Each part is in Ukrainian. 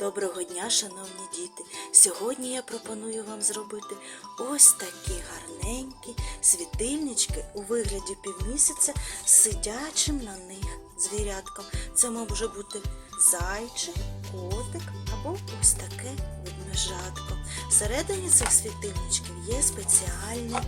Доброго дня, шановні діти! Сьогодні я пропоную вам зробити ось такі гарненькі світильнички у вигляді півмісяця з сидячим на них звірятком. Це може бути зайчик, котик або ось таке ведмежатко. Всередині цих світильничків є спеціальний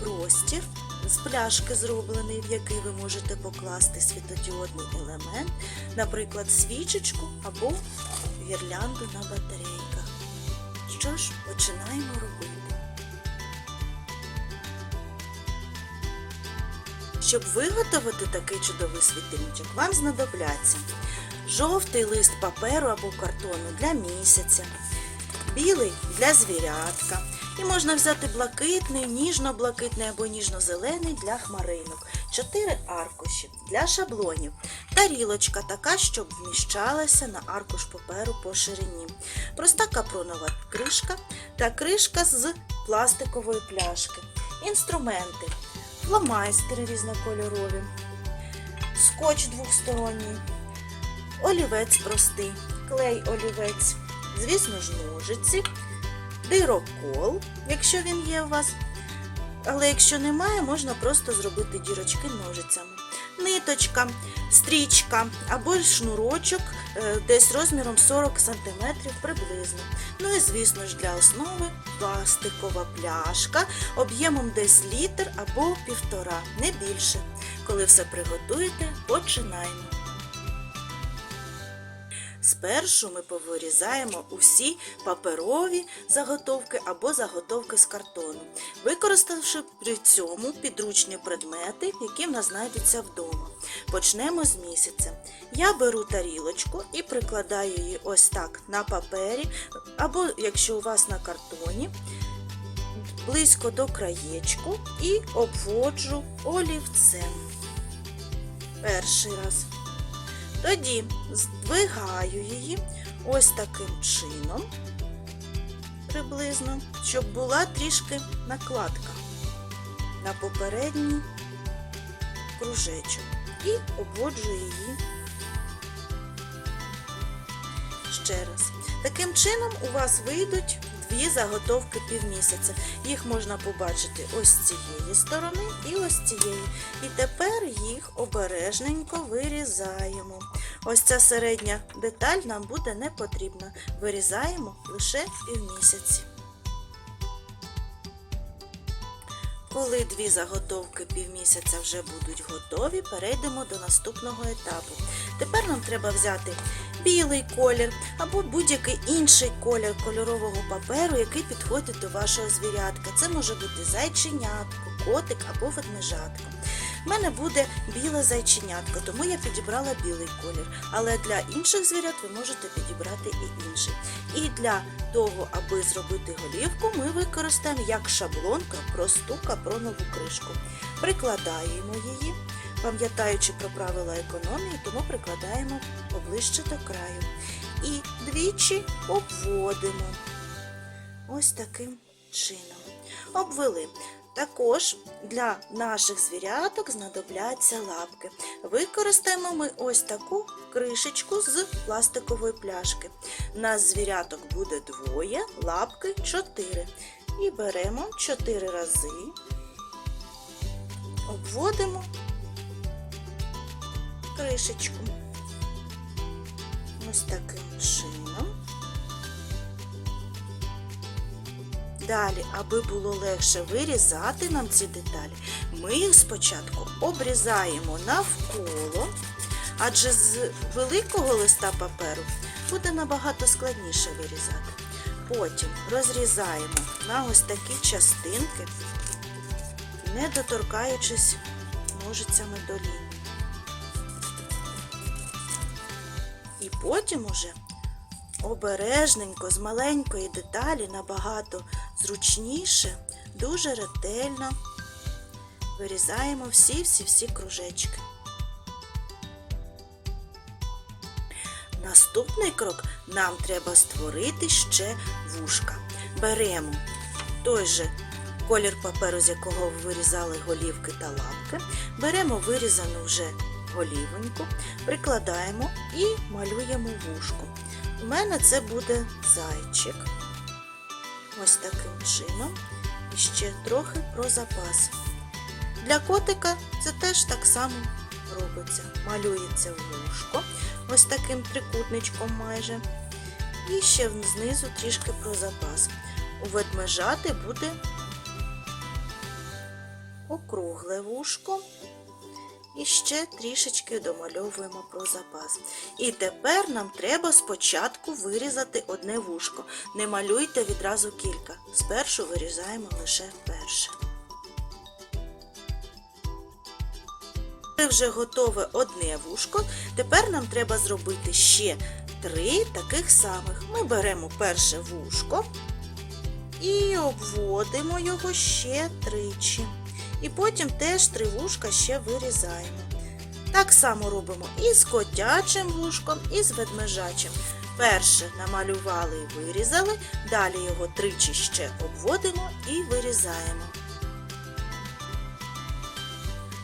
простір з пляшки зроблений, в який ви можете покласти світодіодний елемент, наприклад, свічечку або гірлянду на батарейках. Що ж, починаємо робити. Щоб виготовити такий чудовий світильничок, вам знадобляться жовтий лист паперу або картону для місяця, білий для звірятка. І можна взяти блакитний, ніжно-блакитний або ніжно-зелений для хмаринок, чотири аркуші для шаблонів, тарілочка така, щоб вміщалася на аркуш паперу по ширині, проста капронова кришка та кришка з пластикової пляшки, інструменти, фломайстери різнокольорові, скотч двохсторонній, олівець простий, клей олівець, звісно ж, ножиці. Дирокол, якщо він є у вас. Але якщо немає, можна просто зробити дірочки ножицями. Ниточка, стрічка або шнурочок е, десь розміром 40 см приблизно. Ну і, звісно ж, для основи пластикова пляшка об'ємом десь літр або півтора, не більше. Коли все приготуєте, починаємо. Спершу ми повирізаємо усі паперові заготовки або заготовки з картону, використавши при цьому підручні предмети, які в нас знайдуться вдома. Почнемо з місяця. Я беру тарілочку і прикладаю її ось так на папері, або якщо у вас на картоні, близько до краєчку і обводжу олівцем. Перший раз. Тоді здвигаю її ось таким чином, приблизно, щоб була трішки накладка на попередній кружечок і обводжу її ще раз. Таким чином у вас вийдуть дві заготовки півмісяця. Їх можна побачити ось цієї сторони і ось цієї. І тепер їх обережненько вирізаємо. Ось ця середня деталь нам буде не потрібна. Вирізаємо лише півмісяці. Коли дві заготовки півмісяця вже будуть готові, перейдемо до наступного етапу. Тепер нам треба взяти білий колір або будь-який інший колір кольорового паперу, який підходить до вашого звірятка. Це може бути зайченятко, котик або ведмежатко. У мене буде біле зайченятко, тому я підібрала білий колір. Але для інших звірят ви можете підібрати і інший. І для того, аби зробити голівку, ми використаємо як шаблон просту капронову кришку. Прикладаємо її, пам'ятаючи про правила економії, тому прикладаємо поближче до краю. І двічі обводимо. Ось таким чином. Обвели. Також для наших звіряток знадобляться лапки. Використаємо ми ось таку кришечку з пластикової пляшки. Нас звіряток буде двоє, лапки чотири. І беремо чотири рази, обводимо кришечку. Ось таким чином. Далі, аби було легше вирізати нам ці деталі, ми їх спочатку обрізаємо навколо, адже з великого листа паперу буде набагато складніше вирізати. Потім розрізаємо на ось такі частинки, не доторкаючись ножицями до лінії. Потім уже обережненько з маленької деталі набагато зручніше, дуже ретельно вирізаємо всі-всі-всі кружечки. Наступний крок нам треба створити ще вушка. Беремо той же колір паперу, з якого вирізали голівки та лапки, беремо вирізану вже голівоньку, прикладаємо і малюємо вушко. У мене це буде зайчик. Ось таким чином. І ще трохи про запас. Для котика це теж так само робиться. Малюється вушко, ось таким трикутничком майже. І ще знизу трішки про запас. У ведмежати буде округле вушко. І ще трішечки домальовуємо про запас. І тепер нам треба спочатку вирізати одне вушко. Не малюйте відразу кілька. Спершу вирізаємо лише перше. Коли вже готове одне вушко, тепер нам треба зробити ще три таких самих. Ми беремо перше вушко і обводимо його ще тричі. І потім теж три вушка ще вирізаємо. Так само робимо і з котячим вушком, і з ведмежачим. Перше намалювали і вирізали, далі його тричі ще обводимо і вирізаємо.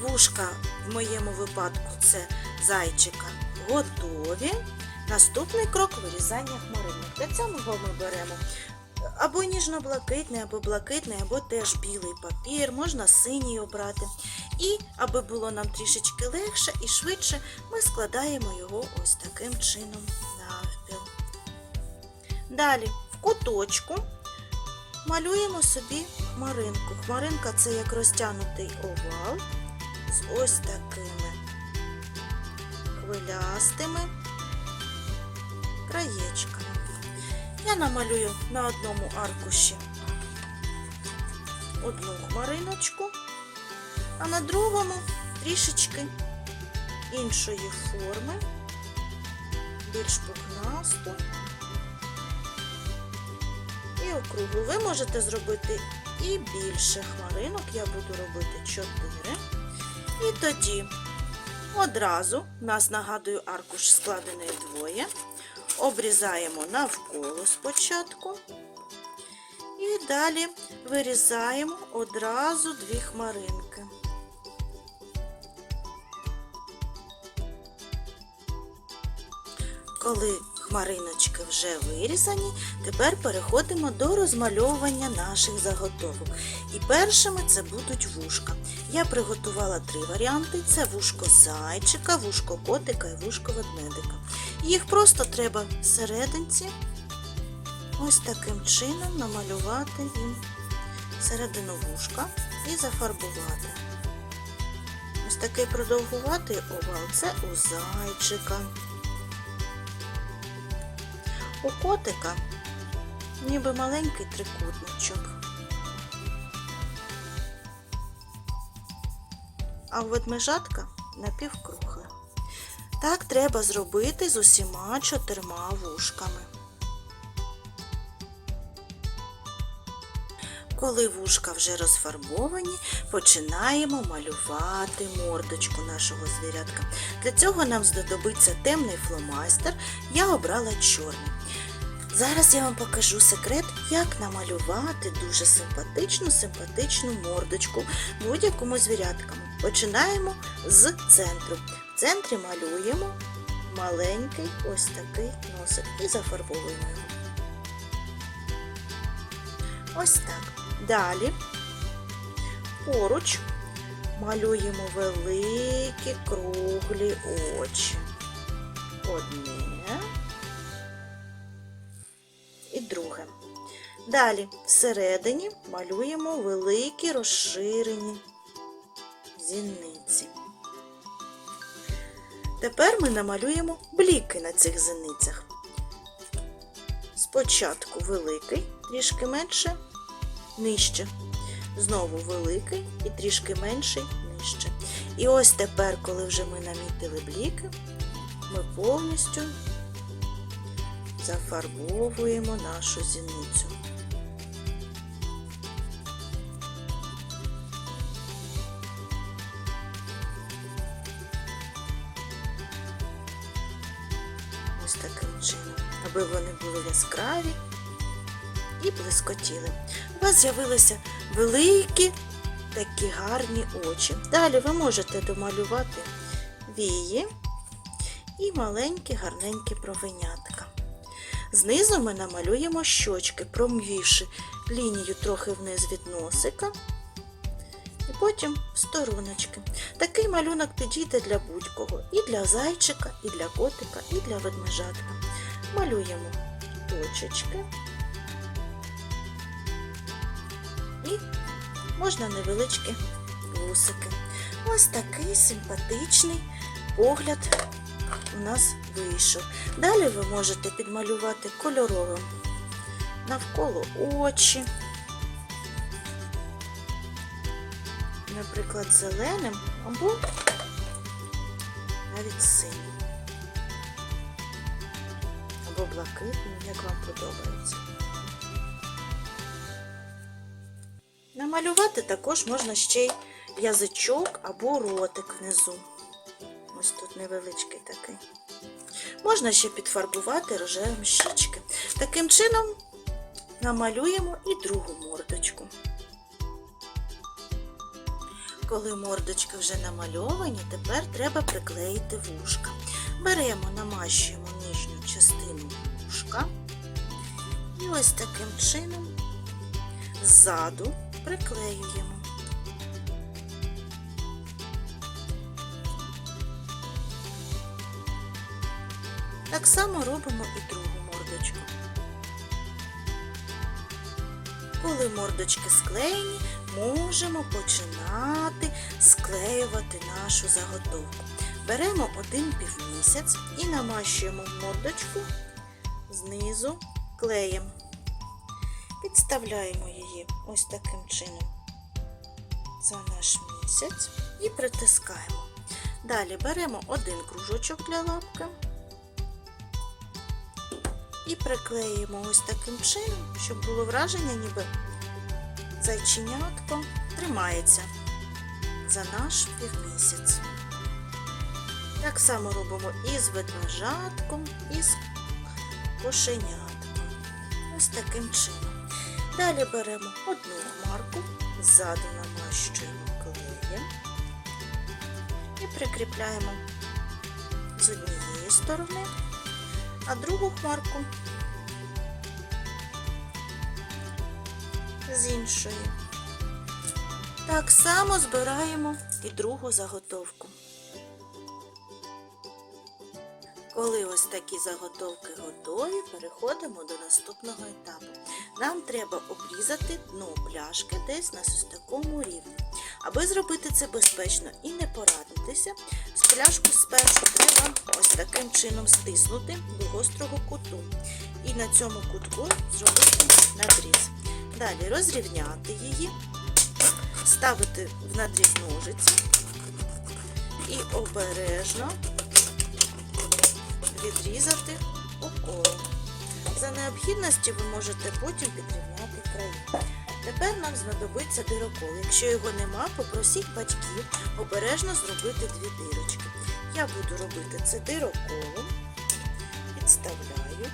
Вушка в моєму випадку це зайчика готові. Наступний крок вирізання хмаринок. Для цього ми беремо або ніжно-блакитний, або блакитний, або теж білий папір, можна синій обрати. І, аби було нам трішечки легше і швидше, ми складаємо його ось таким чином навпіл. Далі в куточку малюємо собі хмаринку. Хмаринка це як розтягнутий овал з ось такими хвилястими краєчками. Я намалюю на одному аркуші одну хмариночку, а на другому трішечки іншої форми, більш пухнасту і округлу. Ви можете зробити і більше хмаринок, я буду робити 4. І тоді одразу, нас нагадую, аркуш складений двоє. Обрізаємо навколо спочатку. І далі вирізаємо одразу дві хмаринки. Коли хмариночки вже вирізані, тепер переходимо до розмальовування наших заготовок. І першими це будуть вушка. Я приготувала три варіанти: це вушко зайчика, вушко котика і вушко ведмедика. Їх просто треба всерединці ось таким чином намалювати їм середину вушка і зафарбувати. Ось такий продовгуватий овал це у зайчика. У котика ніби маленький трикутничок. А у ведмежатка напівкругле. Так треба зробити з усіма чотирма вушками. Коли вушка вже розфарбовані, починаємо малювати мордочку нашого звірятка. Для цього нам знадобиться темний фломастер, я обрала чорний. Зараз я вам покажу секрет, як намалювати дуже симпатичну симпатичну мордочку будь-якому звіряткому. Починаємо з центру. В центрі малюємо маленький ось такий носик і зафарбовуємо його. Ось так. Далі поруч малюємо великі круглі очі. Одне Далі всередині малюємо великі розширені зіниці. Тепер ми намалюємо бліки на цих зіницях. Спочатку великий, трішки менше, нижче. Знову великий і трішки менший нижче. І ось тепер, коли вже ми намітили бліки, ми повністю зафарбовуємо нашу зіницю. Аби вони були яскраві і блискотіли. У вас з'явилися великі такі гарні очі. Далі ви можете домалювати вії і маленькі гарненькі бровенятка. Знизу ми намалюємо щочки, промвівши лінію трохи вниз від носика. І потім стороночки. Такий малюнок підійде для будь-кого. І для зайчика, і для котика, і для ведмежатка. Малюємо точечки. І можна невеличкі вусики. Ось такий симпатичний погляд у нас вийшов. Далі ви можете підмалювати кольоровим навколо очі. Наприклад, зеленим або навіть синім. Або блакитним, як вам подобається. Намалювати також можна ще й язичок або ротик внизу. Ось тут невеличкий такий. Можна ще підфарбувати рожевим щічки. Таким чином намалюємо і другу мордочку. Коли мордочки вже намальовані, тепер треба приклеїти вушка. Беремо, намащуємо ось таким чином ззаду приклеюємо. Так само робимо і другу мордочку. Коли мордочки склеєні, можемо починати склеювати нашу заготовку. Беремо один півмісяць і намащуємо мордочку знизу клеєм. Підставляємо її ось таким чином за наш місяць і притискаємо. Далі беремо один кружочок для лапки і приклеїмо ось таким чином, щоб було враження, ніби зайченятко тримається за наш півмісяць. Так само робимо і з ведмежатком, і з кошенятком. Ось таким чином. Далі беремо одну хмарку, ззаду намащуємо клеєм і прикріпляємо з однієї сторони, а другу хмарку з іншої. Так само збираємо і другу заготовку. Коли ось такі заготовки готові, переходимо до наступного етапу. Нам треба обрізати дно пляшки десь на ось такому рівні. Аби зробити це безпечно і не поранитися, з пляшку спершу треба ось таким чином стиснути до гострого куту. І на цьому кутку зробити надріз. Далі розрівняти її, ставити в надріз ножиці і обережно відрізати уколом. За необхідності ви можете потім підрівняти краї. Тепер нам знадобиться дирокол. Якщо його нема, попросіть батьків обережно зробити дві дирочки. Я буду робити це дироколом, підставляю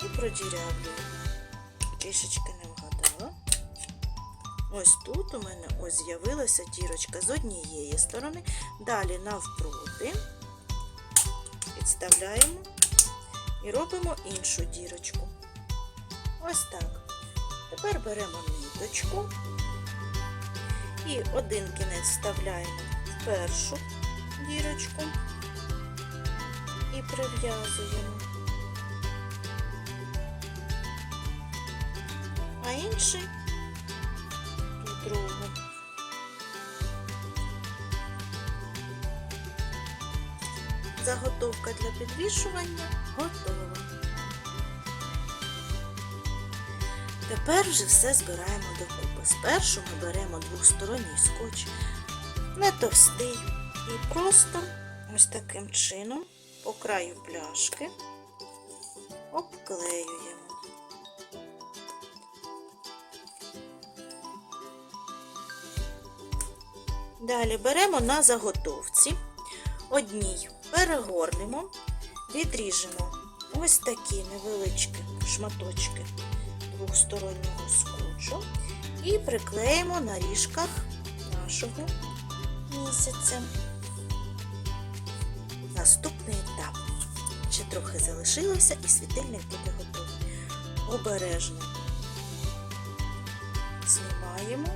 і продірявлюю. Трішечки не вгадала. Ось тут у мене ось з'явилася дірочка з однієї сторони, далі навпроти підставляємо і робимо іншу дірочку. Ось так. Тепер беремо ниточку і один кінець вставляємо в першу дірочку і прив'язуємо. А інший у другу. Заготовка для підвішування готова. Тепер вже все збираємо докупи. Спершу ми беремо двосторонній скотч, не товстий, і просто ось таким чином по краю пляшки обклеюємо. Далі беремо на заготовці, одній перегорнемо, відріжемо ось такі невеличкі шматочки двохстороннього скотчу і приклеїмо на ріжках нашого місяця. Наступний етап. Ще трохи залишилося і світильник буде готовий. Обережно знімаємо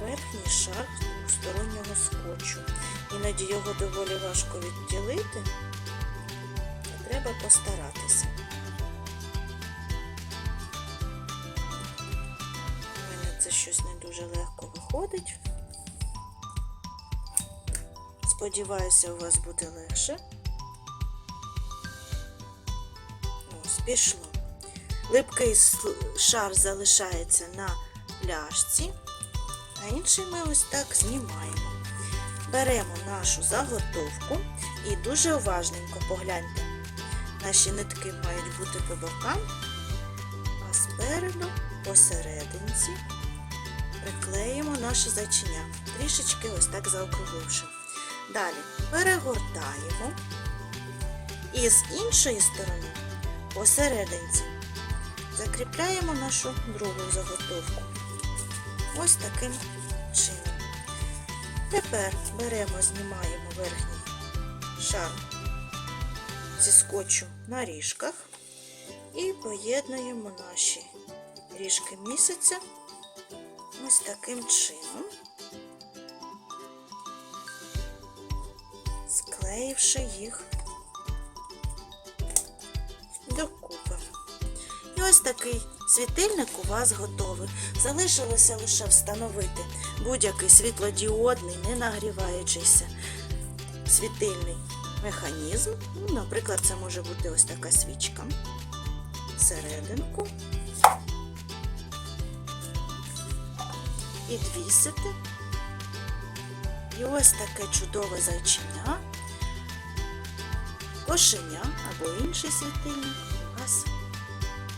верхній шар стороннього скотчу. Іноді його доволі важко відділити, та треба постаратися. У мене це щось не дуже легко виходить. Сподіваюся, у вас буде легше. Ось, пішло. Липкий шар залишається на пляшці, а інший ми ось так знімаємо. Беремо нашу заготовку і дуже уважненько погляньте. Наші нитки мають бути по бокам, а спереду посерединці приклеїмо наше зайчиня, трішечки ось так заокругливши. Далі перегортаємо і з іншої сторони посерединці закріпляємо нашу другу заготовку. Ось таким. Тепер беремо, знімаємо верхній шар зі скотчу на ріжках і поєднуємо наші ріжки місяця ось таким чином, склеївши їх докупи. І ось такий світильник у вас готовий. Залишилося лише встановити будь-який світлодіодний, не нагріваючийся світильний механізм. Ну, наприклад, це може бути ось така свічка. Серединку. Підвісити. І ось таке чудове зайчиня, кошеня або інший світильник у вас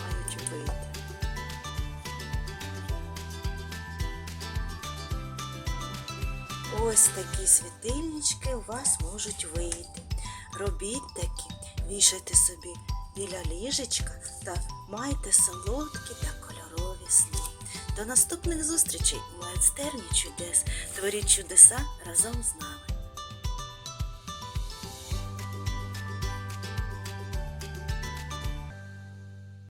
мають вийти. Ось такі світильнички у вас можуть вийти. Робіть такі, вішайте собі біля ліжечка та майте солодкі та кольорові сни. До наступних зустрічей у майстерні чудес. Творіть чудеса разом з нами.